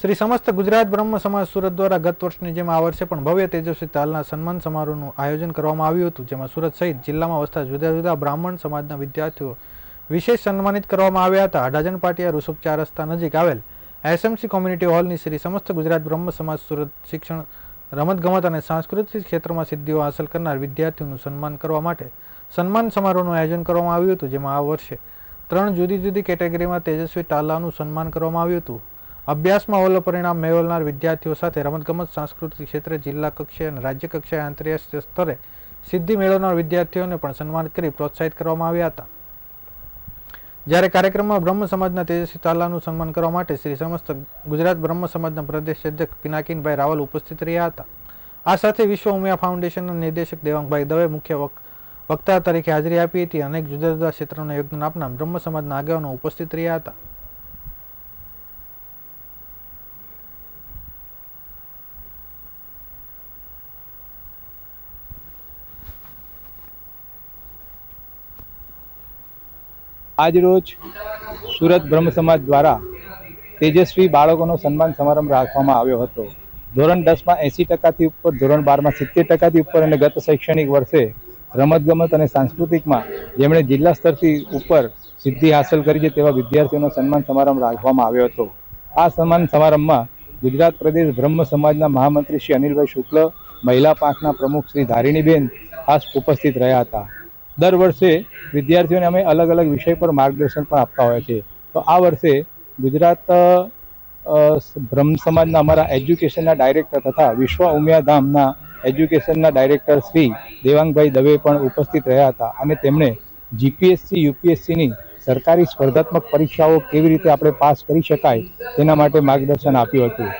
શ્રી સમસ્ત ગુજરાત બ્રહ્મ સમાજ સુરત દ્વારા ગત વર્ષની જેમ આ વર્ષે પણ ભવ્ય તેજસ્વી તાલના સન્માન સમારોહનું આયોજન કરવામાં આવ્યું હતું, જેમાં સુરત સહિત જિલ્લામાં વસતા જુદા જુદા બ્રાહ્મણ સમાજના વિદ્યાર્થીઓ વિશેષ સન્માનિત કરવામાં આવ્યા હતા. અઢાજણ પાટિયા ઋષભ ચાર રસ્તા નજીક આવેલ એસએમસી કોમ્યુનિટી હોલની શ્રી સમસ્ત ગુજરાત બ્રહ્મ સમાજ સુરત શિક્ષણ રમતગમત અને સાંસ્કૃતિક ક્ષેત્રમાં સિદ્ધિઓ હાંસલ કરનાર વિદ્યાર્થીઓનું સન્માન કરવા માટે સન્માન સમારોહનું આયોજન કરવામાં આવ્યું હતું, જેમાં આ વર્ષે ત્રણ જુદી જુદી કેટેગરીમાં તેજસ્વી તાલાનું સન્માન કરવામાં આવ્યું હતું. અભ્યાસમાં ઓલો પરિણામ મેળવનાર વિદ્યાર્થીઓ સાથે રમતગમત, સાંસ્કૃતિક ક્ષેત્રે, જિલ્લા કક્ષાએ અને રાજ્ય કક્ષાએ આંતરરાષ્ટ્રીય સ્તરે સિદ્ધિ મેળવનાર વિદ્યાર્થીઓને પણ સન્માનિત કરી પ્રોત્સાહિત કરવામાં આવ્યા હતા. જ્યારે કાર્યક્રમમાં બ્રહ્મ સમાજના તેજસ્વી તાલાનું સન્માન કરવા માટે શ્રી સમસ્ત ગુજરાત બ્રહ્મ સમાજના પ્રદેશ અધ્યક્ષ પિનાકીનભાઈ રાવલ ઉપસ્થિત રહ્યા હતા. આ સાથે વિશ્વ ઉમિયા ફાઉન્ડેશનના નિર્દેશક દેવાંગભાઈ દવે મુખ્ય વક- વક્તા તરીકે હાજરી આપી હતી. અનેક જુદા જુદા ક્ષેત્રોના યોગદાન આપનાર બ્રહ્મ સમાજના આગેવાનો ઉપસ્થિત રહ્યા હતા. આજરોજ સુરત બ્રહ્મ સમાજ દ્વારા તેજસ્વી બાળકોનો સન્માન સમારંભ રાખવામાં આવ્યો હતો. ધોરણ દસમાં એંસી ટકાથી ઉપર, ધોરણ બારમાં સિત્તેર ટકાથી ઉપર અને ગત શૈક્ષણિક વર્ષે રમતગમત અને સાંસ્કૃતિકમાં જેમણે જિલ્લા સ્તરથી ઉપર સિદ્ધિ હાંસલ કરી છે તેવા વિદ્યાર્થીઓનો સન્માન સમારંભ રાખવામાં આવ્યો હતો. આ સન્માન સમારંભમાં ગુજરાત પ્રદેશ બ્રહ્મ સમાજના મહામંત્રી શ્રી અનિલભાઈ શુક્લ, મહિલા પાંખના પ્રમુખ શ્રી ધારિણીબેન ખાસ ઉપસ્થિત રહ્યા હતા. દર વર્ષે વિદ્યાર્થીઓને અમે અલગ અલગ વિષય પર માર્ગદર્શન પણ આપતા હોય છે. તો આ વર્ષે ગુજરાત બ્રહ્મ સમાજના અમારા એજ્યુકેશનના ડાયરેક્ટર તથા વિશ્વ ઉમિયાધામના એજ્યુકેશનના ડાયરેક્ટર શ્રી દેવાંગભાઈ દવે પણ ઉપસ્થિત રહ્યા હતા અને તેમણે જીપીએસસી, યુપીએસસીની સરકારી સ્પર્ધાત્મક પરીક્ષાઓ કેવી રીતે આપણે પાસ કરી શકાય તેના માટે માર્ગદર્શન આપ્યું હતું.